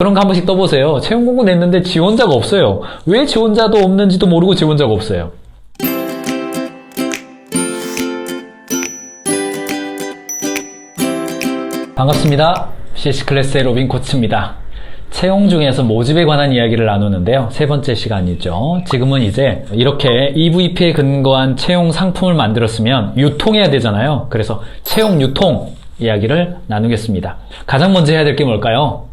그런 거 한 번씩 떠보세요. 채용 공고 냈는데 지원자가 없어요. 왜 지원자도 없는지도 모르고 지원자가 없어요. 반갑습니다. CS 클래스의 로빈 코치입니다. 채용 중에서 모집에 관한 이야기를 나누는데요. 세 번째 시간이죠. 지금은 이제 이렇게 EVP에 근거한 채용 상품을 만들었으면 유통해야 되잖아요. 그래서 채용 유통 이야기를 나누겠습니다. 가장 먼저 해야 될 게 뭘까요?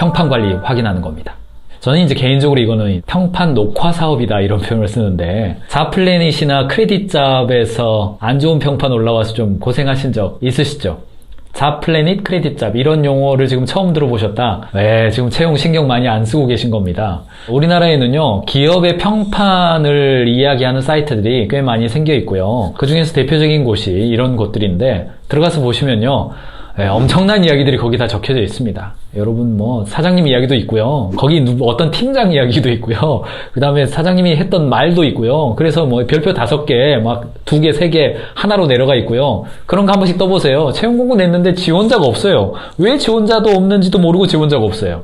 평판 관리 확인하는 겁니다. 저는 이제 개인적으로 이거는 평판 녹화 사업이다 이런 표현을 쓰는데 자플래닛이나 크레딧잡에서 안 좋은 평판 올라와서 좀 고생하신 적 있으시죠? 자플래닛 크레딧잡 이런 용어를 지금 처음 들어보셨다. 네, 지금 채용 신경 많이 안 쓰고 계신 겁니다. 우리나라에는요 기업의 평판을 이야기하는 사이트들이 꽤 많이 생겨 있고요. 그 중에서 대표적인 곳이 이런 곳들인데 들어가서 보시면요. 네, 엄청난 이야기들이 거기 다 적혀져 있습니다. 여러분 뭐 사장님 이야기도 있고요. 거기 누- 어떤 팀장 이야기도 있고요. 그 다음에 사장님이 했던 말도 있고요. 그래서 뭐 별표 다섯 개, 막 두 개, 세 개 하나로 내려가 있고요. 그런 거 한 번씩 떠보세요. 채용 공고 냈는데 지원자가 없어요. 왜 지원자도 없는지도 모르고 지원자가 없어요.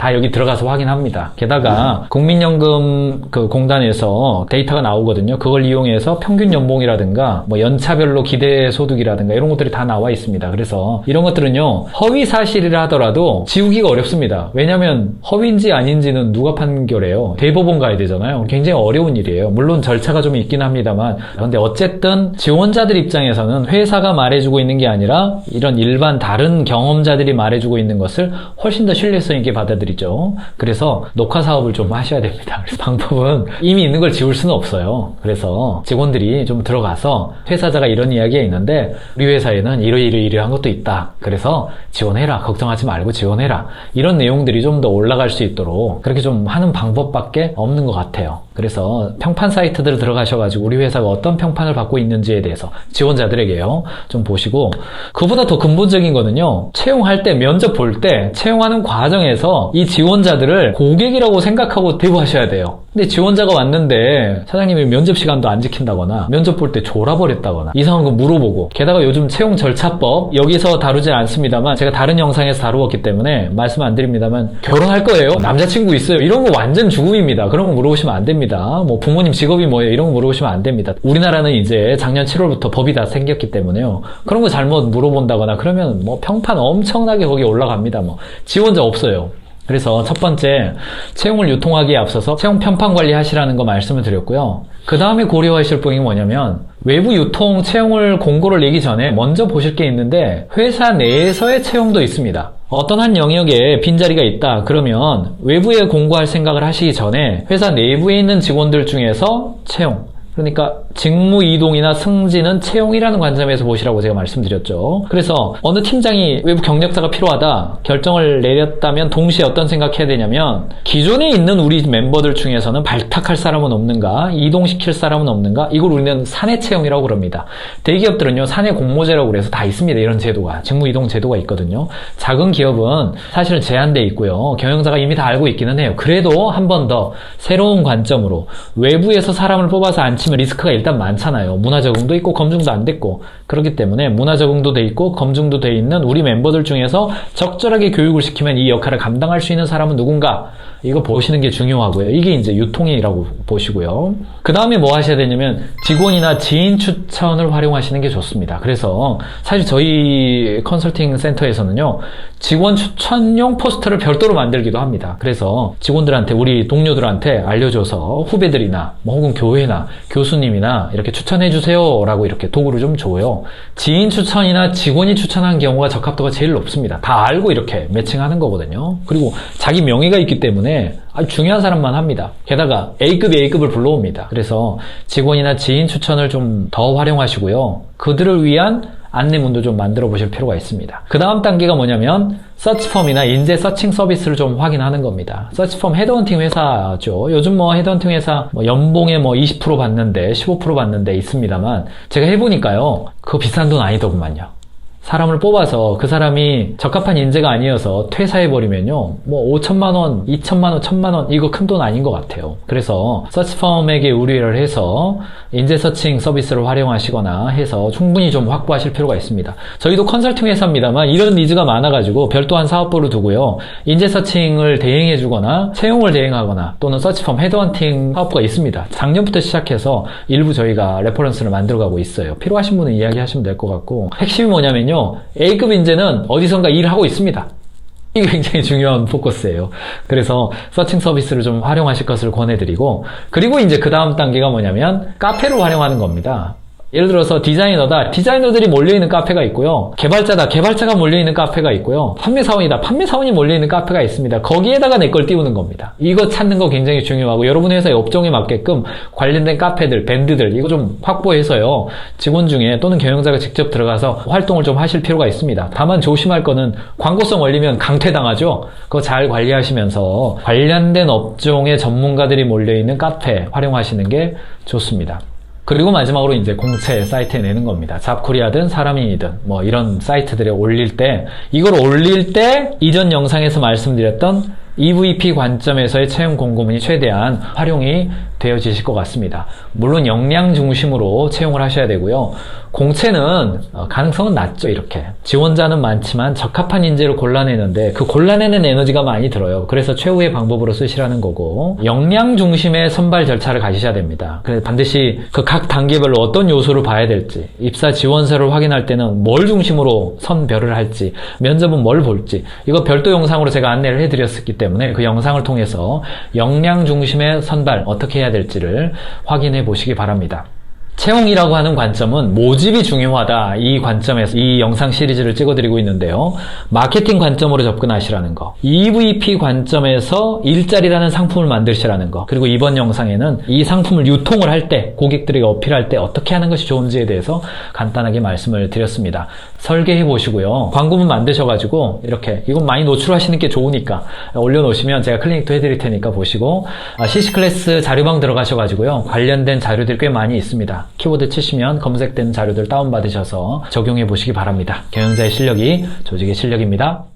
다 여기 들어가서 확인합니다. 게다가 국민연금 그 공단에서 데이터가 나오거든요. 그걸 이용해서 평균 연봉이라든가 뭐 연차별로 기대 소득이라든가 이런 것들이 다 나와 있습니다. 그래서 이런 것들은요 허위 사실이라 하더라도 지우기가 어렵습니다. 왜냐하면 허위인지 아닌지는 누가 판결해요? 대법원 가야 되잖아요. 굉장히 어려운 일이에요. 물론 절차가 좀 있긴 합니다만 그런데 어쨌든 지원자들 입장에서는 회사가 말해주고 있는 게 아니라 이런 일반 다른 경험자들이 말해주고 있는 것을 훨씬 더 신뢰성 있게 받아들이 죠. 그래서 녹화 사업을 좀 하셔야 됩니다. 방법은 이미 있는 걸 지울 수는 없어요. 그래서 직원들이 좀 들어가서 회사자가 이런 이야기가 있는데 우리 회사에는 이러이러이러한 것도 있다. 그래서 지원해라. 걱정하지 말고 지원해라. 이런 내용들이 좀 더 올라갈 수 있도록 그렇게 좀 하는 방법밖에 없는 것 같아요. 그래서 평판 사이트들 들어가셔가지고 우리 회사가 어떤 평판을 받고 있는지에 대해서 지원자들에게요. 좀 보시고. 그보다 더 근본적인 거는요. 채용할 때 면접 볼 때 채용하는 과정에서 이 지원자들을 고객이라고 생각하고 대우하셔야 돼요. 근데 지원자가 왔는데 사장님이 면접 시간도 안 지킨다거나 면접 볼 때 졸아버렸다거나 이상한 거 물어보고 게다가 요즘 채용 절차법 여기서 다루진 않습니다만 제가 다른 영상에서 다루었기 때문에 말씀 안 드립니다만 결혼할 거예요? 남자친구 있어요? 이런 거 완전 죽음입니다. 그런 거 물어보시면 안 됩니다. 뭐 부모님 직업이 뭐예요? 이런 거 물어보시면 안 됩니다. 우리나라는 이제 작년 7월부터 법이 다 생겼기 때문에요. 그런 거 잘못 물어본다거나 그러면 뭐 평판 엄청나게 거기 올라갑니다. 뭐 지원자 없어요 그래서 첫 번째 채용을 유통하기에 앞서서 채용 편판 관리 하시라는 거 말씀을 드렸고요. 그 다음에 고려하실 부분이 뭐냐면 외부 유통 채용을 공고를 내기 전에 먼저 보실 게 있는데 회사 내에서의 채용도 있습니다. 어떤 한 영역에 빈자리가 있다 그러면 외부에 공고할 생각을 하시기 전에 회사 내부에 있는 직원들 중에서 채용 그러니까 직무 이동이나 승진은 채용이라는 관점에서 보시라고 제가 말씀드렸죠. 그래서 어느 팀장이 외부 경력자가 필요하다 결정을 내렸다면 동시에 어떤 생각해야 되냐면 기존에 있는 우리 멤버들 중에서는 발탁할 사람은 없는가, 이동시킬 사람은 없는가, 이걸 우리는 사내 채용이라고 그럽니다. 대기업들은요 사내 공모제라고 그래서 다 있습니다. 이런 제도가 직무 이동 제도가 있거든요. 작은 기업은 사실은 제한돼 있고요. 경영자가 이미 다 알고 있기는 해요. 그래도 한 번 더 새로운 관점으로 외부에서 사람을 뽑아서 앉히면 리스크가 일단 많잖아요. 문화 적응도 있고 검증도 안 됐고 그렇기 때문에 문화 적응도 돼 있고 검증도 돼 있는 우리 멤버들 중에서 적절하게 교육을 시키면 이 역할을 감당할 수 있는 사람은 누군가 이거 보시는 게 중요하고요. 이게 이제 유통이라고 보시고요. 그 다음에 뭐 하셔야 되냐면 직원이나 지인 추천을 활용하시는 게 좋습니다. 그래서 사실 저희 컨설팅 센터에서는요, 직원 추천용 포스터를 별도로 만들기도 합니다. 그래서 직원들한테, 우리 동료들한테 알려줘서 후배들이나 뭐 혹은 교회나 교수님이나 이렇게 추천해 주세요 라고 이렇게 도구를 좀 줘요. 지인 추천이나 직원이 추천한 경우가 적합도가 제일 높습니다. 다 알고 이렇게 매칭하는 거거든요. 그리고 자기 명예가 있기 때문에 아주 중요한 사람만 합니다. 게다가 A급, A급을 불러옵니다. 그래서 직원이나 지인 추천을 좀 더 활용하시고요. 그들을 위한 안내문도 좀 만들어 보실 필요가 있습니다. 그 다음 단계가 뭐냐면 서치펌이나 인재 서칭 서비스를 좀 확인하는 겁니다. 서치펌 헤드헌팅 회사죠. 요즘 뭐 헤드헌팅 회사 뭐 연봉에 뭐 20% 받는데 15% 받는데 있습니다만 제가 해보니까요. 그거 비싼 돈 아니더구만요. 사람을 뽑아서 그 사람이 적합한 인재가 아니어서 퇴사해버리면요. 뭐 5천만 원, 2천만 원, 1천만 원 이거 큰 돈 아닌 것 같아요. 그래서 서치펌에게 의뢰를 해서 인재 서칭 서비스를 활용하시거나 해서 충분히 좀 확보하실 필요가 있습니다. 저희도 컨설팅 회사입니다만 이런 니즈가 많아가지고 별도한 사업부를 두고요. 인재 서칭을 대행해주거나 채용을 대행하거나 또는 서치펌 헤드헌팅 사업부가 있습니다. 작년부터 시작해서 일부 저희가 레퍼런스를 만들어가고 있어요. 필요하신 분은 이야기하시면 될 것 같고 핵심이 뭐냐면요. A급 인재는 어디선가 일을 하고 있습니다. 이게 굉장히 중요한 포커스예요. 그래서 서칭 서비스를 좀 활용하실 것을 권해드리고 그리고 이제 그 다음 단계가 뭐냐면 카페를 활용하는 겁니다. 예를 들어서 디자이너다. 디자이너들이 몰려있는 카페가 있고요. 개발자다. 개발자가 몰려있는 카페가 있고요. 판매사원이다. 판매사원이 몰려있는 카페가 있습니다. 거기에다가 내 걸 띄우는 겁니다. 이거 찾는 거 굉장히 중요하고 여러분 회사의 업종에 맞게끔 관련된 카페들, 밴드들 이거 좀 확보해서요. 직원 중에 또는 경영자가 직접 들어가서 활동을 좀 하실 필요가 있습니다. 다만 조심할 거는 광고성 올리면 강퇴당하죠. 그거 잘 관리하시면서 관련된 업종의 전문가들이 몰려있는 카페 활용하시는 게 좋습니다. 그리고 마지막으로 이제 공채 사이트에 내는 겁니다. 잡코리아든 사람인이든 뭐 이런 사이트들에 올릴 때 이걸 올릴 때 이전 영상에서 말씀드렸던 EVP 관점에서의 채용 공고문이 최대한 활용이 되어지실 것 같습니다. 물론 역량 중심으로 채용을 하셔야 되고요. 공채는 어, 가능성은 낮죠, 이렇게. 지원자는 많지만 적합한 인재를 골라내는데 그 골라내는 에너지가 많이 들어요. 그래서 최후의 방법으로 쓰시라는 거고 역량 중심의 선발 절차를 가지셔야 됩니다. 그래서 반드시 그 각 단계별로 어떤 요소를 봐야 될지 입사 지원서를 확인할 때는 뭘 중심으로 선별을 할지 면접은 뭘 볼지 이거 별도 영상으로 제가 안내를 해드렸기 때문에 그 영상을 통해서 역량 중심의 선발 어떻게 해야 될지를 확인해 보시기 바랍니다. 채용이라고 하는 관점은 모집이 중요하다. 이 관점에서 이 영상 시리즈를 찍어드리고 있는데요. 마케팅 관점으로 접근하시라는 거. EVP 관점에서 일자리라는 상품을 만드시라는 거. 그리고 이번 영상에는 이 상품을 유통을 할 때, 고객들에게 어필할 때 어떻게 하는 것이 좋은지에 대해서 간단하게 말씀을 드렸습니다. 설계해 보시고요. 광고문 만드셔가지고 이렇게 이건 많이 노출하시는 게 좋으니까 올려놓으시면 제가 클리닉도 해드릴 테니까 보시고 CC 클래스 자료방 들어가셔가지고요. 관련된 자료들이 꽤 많이 있습니다. 키워드 치시면 검색된 자료들 다운받으셔서 적용해 보시기 바랍니다. 경영자의 실력이 조직의 실력입니다.